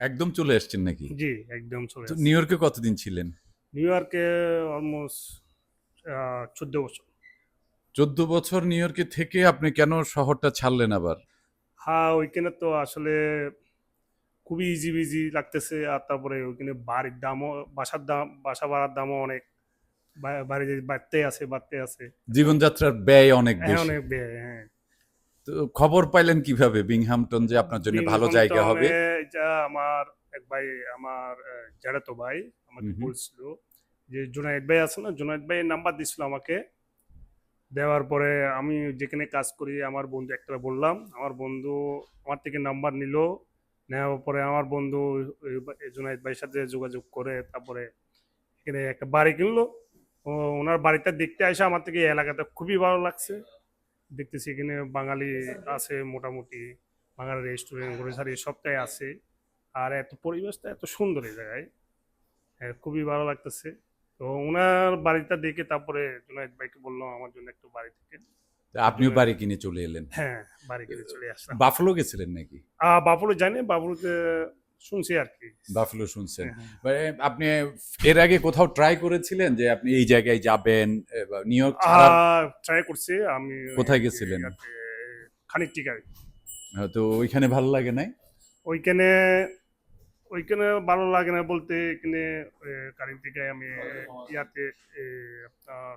একদম চলে আসছেন নাকি? জি একদম চলে তো নিউ ইয়র্কে কতদিন ছিলেন? নিউ ইয়র্কে অলমোস্ট চোদ্দ বছর। চোদ্দ বছর নিউ ইয়র্কে থেকে আপনি কেন শহরটা ছাড়লেন আবার? হ্যাঁ ওইখানে তো আসলে খুবই ইজি বিজি লাগতেছে আর তারপরে ওইখানে বাড়ির দামও বাসার দাম বাসা ভাড়ার দামও অনেক বাড়ি বাড়তে আছে বাড়তে আছে। জীবনযাত্রার ব্যয় অনেক হ্যাঁ বেশি। অনেক ব্যয়, হ্যাঁ। তো খবর পাইলেন কীভাবে বিংহামটন যে আপনার জন্য ভালো জায়গা হবে? এটা আমার এক ভাই আমার আহ, ভাই আমাকে। বলছিল যে জুনাইদ ভাই আছে না? জুনাইদ ভাই নাম্বার দিছিল আমাকে। দেওয়ার পরে আমি যেখানে কাজ করি আমার বন্ধু একটা বললাম আমার বন্ধু আমার থেকে নাম্বার নিল। নেওয়ার পরে আমার বন্ধু ওই জুনাইদ ভাইয়ের সাথে যোগাযোগ করে তারপরে এখানে একটা বাড়ি কিনলো। ও ওনার বাড়িটা দেখতে আসে আমার থেকে এলাকাটা খুবই ভালো লাগছে। দেখতেছি এখানে বাঙালি আছে মোটামুটি বাঙালি রেস্টুরেন্ট গ্রোসারি সবটাই আছে। আর এত পরিবেশটা এত সুন্দর এই জায়গায়। খুবই ভালো লাগতেছে। তো ওনার বাড়িটা দেখে তারপরে জুনাইদ ভাইকে বললাম আমার জন্য একটু বাড়ি থেকে। আপনিও বাড়ি কিনে চলে এলেন? হ্যাঁ বাড়ি কিনে চলে আসলাম। বাফলো গেছিলেন নাকি? বাবুলো জানি বাবুলোতে শুনছি আর কি। বাফলো শুনছেন। হ্যাঁ, মানে আপনি এর আগে কোথাও ট্রাই করেছিলেন যে আপনি এই জায়গায় যাবেন নিউ ইয়র্ক ট্রাই করছি। আমি কোথায় গেছিলেন? খানিক টিকায় তো ওইখানে ভালো লাগে নাই? ওইখানে ওইখানে ভালো লাগে না বলতে এখানে কারেন্ট আমি ইয়াতে আপনার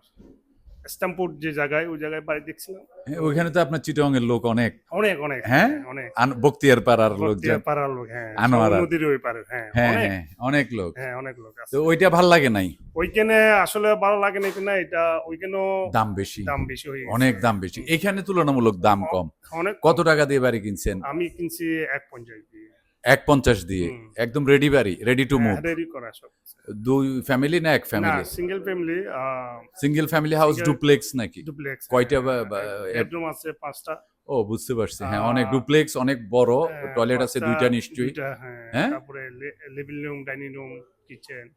স্ট্যাম্পুর যে জায়গায় ওই জায়গায় বাড়ি দেখছিলাম। হ্যাঁ, ওইখানে তো আপনার চিটং এর লোক অনেক। অনেক অনেক হ্যাঁ? অনেক। বক্তিয়ার পাড়ার বক্তিয়ার পাড়ার লোক হ্যাঁ আনোয়ারা। নদীর ওই পারে হ্যাঁ হ্যাঁ অনেক। হ্যাঁ লোক। হ্যাঁ অনেক লোক তো ওইটা ভালো লাগে নাই? ওইখানে আসলে ভালো লাগে না কিনা এটা ওইখানেও দাম বেশি। দাম বেশি হয়ে অনেক দাম বেশি। এখানে তুলনামূলক দাম কম। অনেক কত টাকা দিয়ে বাড়ি কিনছেন? আমি কিনছি এক পঞ্চাশ দিয়ে। এক পঞ্চাশ দিয়ে। একদম রেডি বাড়ি রেডি টু মুভ রেডি করা সব। দুই ফ্যামিলি না এক family single family single family house duplex নাকি? ডুপ্লেক্স কয়টা বা- বা- বেডরুম আছে পাঁচটা। ও বুঝতে পারছি। হ্যাঁ অনেক ডুপ্লেক্স অনেক বড় হ্যাঁ, টয়লেট আছে দুইটা নিশ্চয়ই। হ্যাঁ হ্যাঁ? তারপরে living room dining room kitchen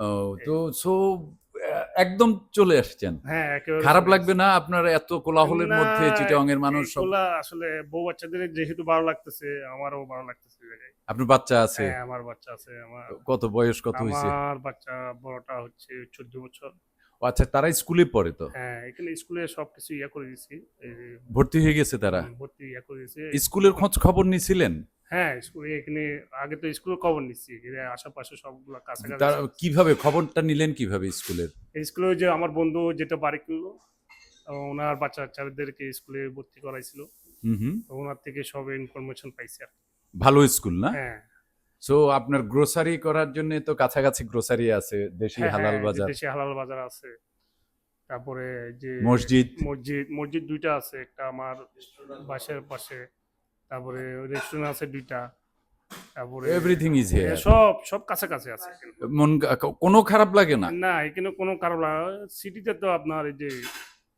ও তো সো একদম চলে আসছেন। হ্যাঁ খারাপ লাগবে না আপনার এত কোলাহলের মধ্যে চিটাং এর মানুষ আসলে বউ বাচ্চাদের যেহেতু ভালো লাগতেছে আমারও ভালো লাগতেছে আপনার বাচ্চা আছে? হ্যাঁ আমার বাচ্চা আছে আমার কত বয়স কত হয়েছে? আমার বাচ্চা বড়টা হচ্ছে চোদ্দ বছর। ও আচ্ছা তারা স্কুলে পড়ে তো? হ্যাঁ এখানে স্কুলে সবকিছু ইয়ে করে দিয়েছি ভর্তি হয়ে গেছে তারা? ভর্তি ইয়ে করে দিয়েছি। স্কুলের খোঁজ খবর নিছিলেন? হ্যাঁ স্কুলে এখানে আগে তো স্কুলের খবর নিচ্ছি আশেপাশে সবগুলো কাছাকাছি কীভাবে খবরটা নিলেন কীভাবে স্কুলের? স্কুলে যে আমার বন্ধু যেটা বাড়ি কিনলো ওনার বাচ্চা বাচ্চাদেরকে স্কুলে ভর্তি করাইছিল। হুম হুম। ওনার থেকে সব ইনফরমেশন পাইছি আর ভালো স্কুল না? হ্যাঁ। সো আপনার গ্রোসারি করার জন্য তো কাছাকাছি গ্রোসারি আছে দেশি হ্যাঁ, হালাল হ্যাঁ, বাজার। দেশি হালাল বাজার আছে। তারপরে যে মসজিদ? মসজিদ মসজিদ দুইটা আছে একটা আমার বাসার পাশে তারপরে রেস্টুরেন্ট আছে দুইটা। এভরিথিং ইজ হ্যাঁ, হিয়ার সব সব কাছাকাছি আছে মন কোনো খারাপ লাগে না। না এখানে কোনো কারণ সিটিতে তো আপনার এই যে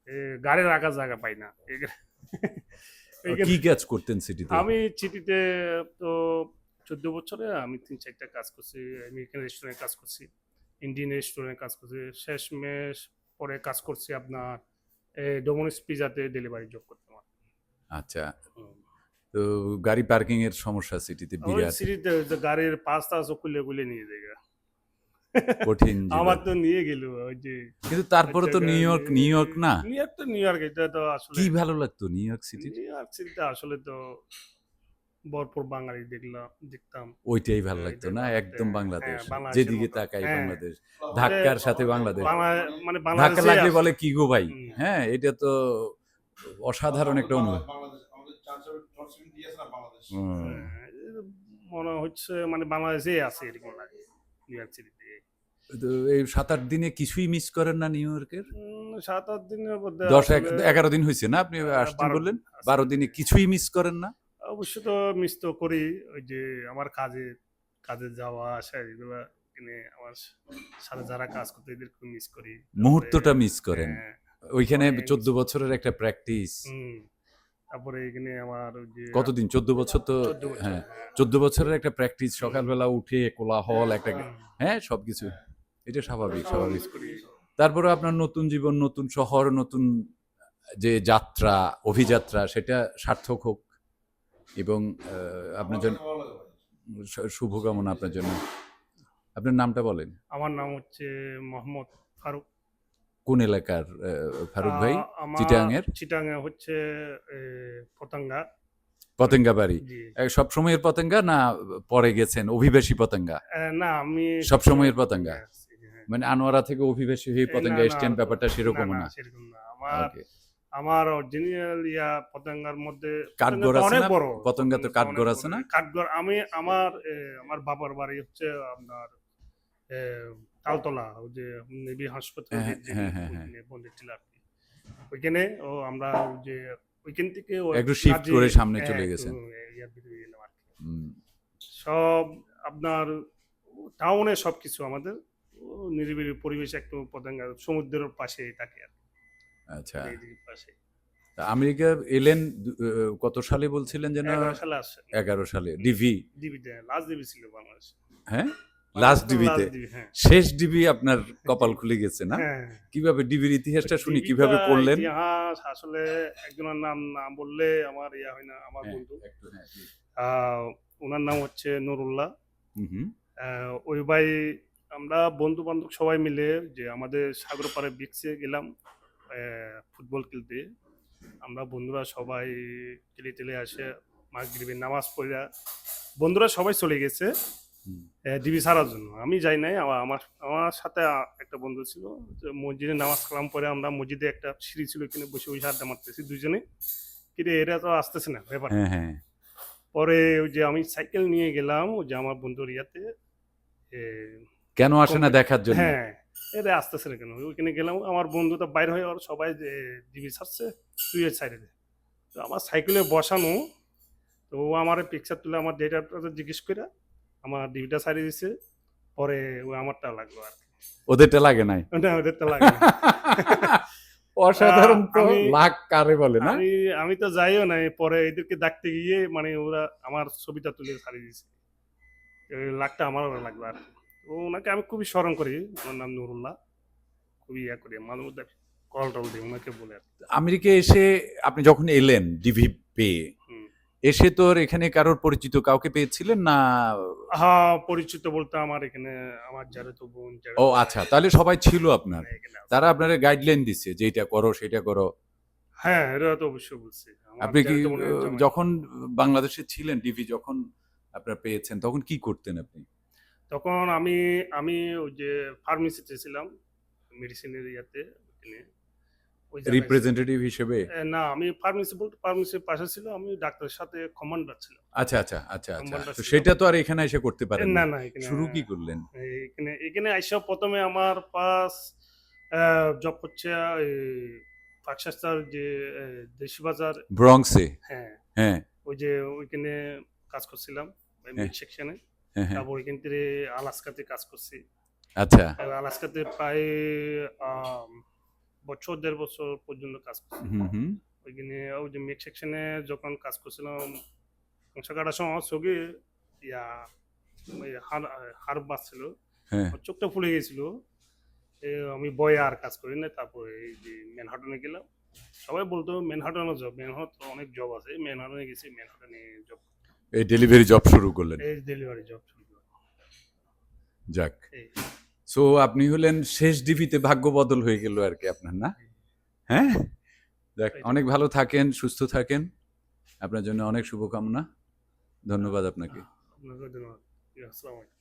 এ, গাড়ি রাখার জায়গা পাই না। কি কাজ করতেন সিটিতে? আমি সিটিতে তো চোদ্দ বছরে আমি তিন চারটা কাজ করছি। আমেরিকান রেস্টুরেন্টে কাজ করছি ইন্ডিয়ান রেস্টুরেন্টে কাজ করছি। শেষ মেশ পরে কাজ করছি আপনার ডোমিনোস পিজাতে ডেলিভারি জব করতাম। আচ্ছা। তো গাড়ি পার্কিং এর সমস্যা সিটিতে বিরাট। সিটিতে গাড়ির পাঁচটা খুলে খুলে নিয়ে যায় কঠিন। আমার তো নিয়ে গেল ওই যে কিন্তু তারপরে তো নিউ ইয়র্ক নিউ ইয়র্ক না? নিউ ইয়র্ক তো নিউ ইয়র্ক এটা তো আসলে কি ভালো লাগতো New York City New York সিটিতে আসলে তো ভরপুর বাঙালি দেখলাম দেখতাম। ওইটাই ভালো হ্যাঁ, লাগতো না? একদম হ্যাঁ, বাংলাদেশ। যেদিকে তাকাই হ্যাঁ। বাংলাদেশ। ধাক্কার সাথে বাংলাদেশ। মানে ধাক্কা লাগলে বলে কি গো ভাই? হ্যাঁ এটা তো অসাধারণ একটা অনুভব মনে হচ্ছে মানে বাংলাদেশে আছে এরকম লাগে নিউ ইয়র্ক সিটিতে তো। এই সাত আট দিনে কিছুই মিস করেন না নিউ ইয়র্কের সাত আট দিনের মধ্যে দশ এগারো দিন হয়েছে না আপনি আসছেন বারো বললেন? বারো দিনে কিছুই মিস করেন না? অবশ্য তো মিস তো করি ওই যে আমার কাজে কাজে যাওয়া আসা এগুলো কিনে আমার সাথে যারা কাজ করতে এদেরকে মিস করি। মুহূর্তটা মিস করেন। হ্যাঁ, ওইখানে চোদ্দ বছরের একটা প্র্যাকটিস। তারপরে এখানে আমার যে কতদিন? চোদ্দ বছর তো হ্যাঁ। হ্যাঁ। চোদ্দ বছরের একটা প্র্যাকটিস সকালবেলা উঠে কোলাহল একটা হুম, হ্যাঁ সবকিছু। এটা স্বাভাবিক সব স্বাভাবিক। তারপরে আপনার নতুন জীবন নতুন শহর নতুন যে যাত্রা অভিযাত্রা সেটা সার্থক হোক এবং আপনার জন্য শুভকামনা আপনার জন্য। আপনার নামটা বলেন। আমার নাম হচ্ছে মোহাম্মদ ফারুক। কোন এলাকার ফারুক ভাই আমার চিটাগাংয়ের? চিটাঙ্গে হচ্ছে পতঙ্গা পতেঙ্গা বাড়ি সব সময়ের পতেঙ্গা না পরে গেছেন অভিবাসী পতঙ্গা না আমি সব সময়ের পতঙ্গা? হ্যাঁ, হ্যাঁ। মানে আনোয়ারা থেকে অভিবাসী হয়ে পতেঙ্গা এসছেন ব্যাপারটা সেরকম না, আমার আমার অরিজিনাল ইয়া পতঙ্গার মধ্যে কাঠগড় আছে না? বড় পতঙ্গা তো কাঠগড় আছে না? কাঠগড় আমি আমার আমার বাবার বাড়ি হচ্ছে আপনার তালতলা ওই যে নেভি হাসপাতাল হ্যাঁ, হ্যাঁ, হ্যাঁ। বন্ধের ছিল আর কি। ওইখানে ও আমরা ওই যে ওইখান থেকে একটু নাজি- করে সামনে চলে কি। সব আপনার টাউনে সব কিছু আমাদের নিরিবিলি পরিবেশ একটু পতঙ্গা সমুদ্রের পাশে থাকে আর আচ্ছা। পাশে। আমেরিকা এলেন কত সালে বলছিলেন যেন? এগারো সালে ডিভি। ডিবিতে লাস্ট ডিভি ছিল বাংলাদেশ। হ্যাঁ? লাস্ট ডিবিতে ডিবি হ্যাঁ। শেষ ডিবি আপনার কপাল খুলে গেছে না? হ্যাঁ। কীভাবে ডিবির ইতিহাসটা শুনি কীভাবে পড়লেন? ইতিহাস আসলে একজনের নাম না বললে আমার ইয়া হয় না আমার হ্যাঁ, বন্ধু। ওনার নাম হচ্ছে নুরুল্লাহ। ওই ভাই আমরা বন্ধু বান্ধব সবাই মিলে যে আমাদের সাগরপাড়ে বিক্সে গেলাম ফুটবল খেলতে। আমরা বন্ধুরা সবাই খেলে টেলে আসে মাগরিবের নামাজ পড়া। বন্ধুরা সবাই চলে গেছে। ডিবি ছাড়ার জন্য। আমি যাই নাই আমার আমার সাথে একটা বন্ধু ছিল মসজিদে নামাজ কালাম পরে আমরা মসজিদে একটা সিঁড়ি ছিল এখানে বসে বসে আড্ডা মারতেছি দুজনে। কিন্তু এরা তো আসতেছে না ব্যাপার হ্যাঁ হ্যাঁ। পরে ওই যে আমি সাইকেল নিয়ে গেলাম ওই যে আমার বন্ধুর ইয়াতে কেন আসে না দেখার জন্য? হ্যাঁ এরা আসতেছে না কেন? ওইখানে গেলাম আমার বন্ধু তো বাইরে হয়ে আর সবাই যে ডিবি ছাড়ছে তুই সাইডে দে। তো আমার সাইকেলে বসানো তো ও আমার পিকচার তুলে আমার ডেটাটা জিজ্ঞেস করে আমার ডিবিটা সারিয়ে দিছে পরে ও আমারটা লাগল আর কি। ওদেরটা লাগে নাই না ওদেরটা লাগে না। অসাধারণ তো আমি- লাখ কারে বলে না আমি আমি তো যাইও নাই পরে এদেরকে ডাকতে গিয়ে মানে ওরা আমার ছবিটা তুলে ছাড়িয়ে দিয়েছে ওই লাখটা আমারও লাগল আর কি। তো ওনাকে আমি খুবই স্মরণ করি ওনার নাম নুরুল্লাহ খুবই ইয়া করি মাঝে মধ্যে কল টল দিই ওনাকে বলে আর কি। আমেরিকা এসে আপনি যখন এলেন ডিভি পেয়ে। এসে তোর এখানে কারোর পরিচিত কাউকে পেয়েছিলেন না? হ্যাঁ পরিচিত বলতে আমার এখানে আমার যারা তো বোন যারা ও আচ্ছা তাহলে সবাই ছিল আপনার। এখানে তারা আপনার গাইডলাইন দিচ্ছে যে এটা করো সেটা করো। হ্যাঁ এটা তো অবশ্যই বলছি। আপনি কি। যখন বাংলাদেশে ছিলেন ডিভি যখন আপনার পেয়েছেন তখন কি করতেন আপনি? তখন আমি আমি ওই যে ফার্মেসিতে ছিলাম মেডিসিনের ইয়াতে রিপ্রেজেন্টেটিভ হিসেবে? না আমি ফার্মেসির পাশে ছিল আমি ডাক্তারের সাথে কমান্ডার ছিল। আচ্ছা আচ্ছা আচ্ছা আচ্ছা। তো সেটা তো আর এখানে এসে করতে পারেন না না। শুরু কি করলেন? এখানে এখানে আইসা প্রথমে আমার পাস জব হচ্ছে পাকশাস্তার যে দেশি বাজার ব্রংসে হ্যাঁ। হ্যাঁ। ওই যে ওইখানে কাজ করছিলাম হ্যাঁ। সেকশনে হ্যাঁ হ্যাঁ। তারপর ওইখান থেকে আলাস্কাতে কাজ করছি। আচ্ছা। আলাস্কাতে প্রায় বছর দেড় বছর পর্যন্ত কাজ করছি। ওইখানে ওই যে মেক সেকশনে যখন কাজ করছিলাম কাটার সময় চোখে ইয়া হাড় হাড় বাঁচছিল। হ্যাঁ। চোখটা ফুলে গেছিল। আমি বয়ে আর কাজ করি না। তারপরে এই যে ম্যানহাটনে গেলাম। সবাই বলতো ম্যানহাটনে জব ম্যানহাট অনেক জব আছে। ম্যানহাটনে গেছি ম্যানহাটনে জব এই ডেলিভারি জব শুরু করলেন? এই ডেলিভারি জব শুরু যাক। এই। সো আপনি হলেন শেষ ডিভিতে ভাগ্য বদল হয়ে গেল আর কি আপনার না? হ্যাঁ? দেখ অনেক ভালো থাকেন সুস্থ থাকেন। আপনার জন্য অনেক শুভকামনা। ধন্যবাদ আপনাকে। ধন্যবাদ।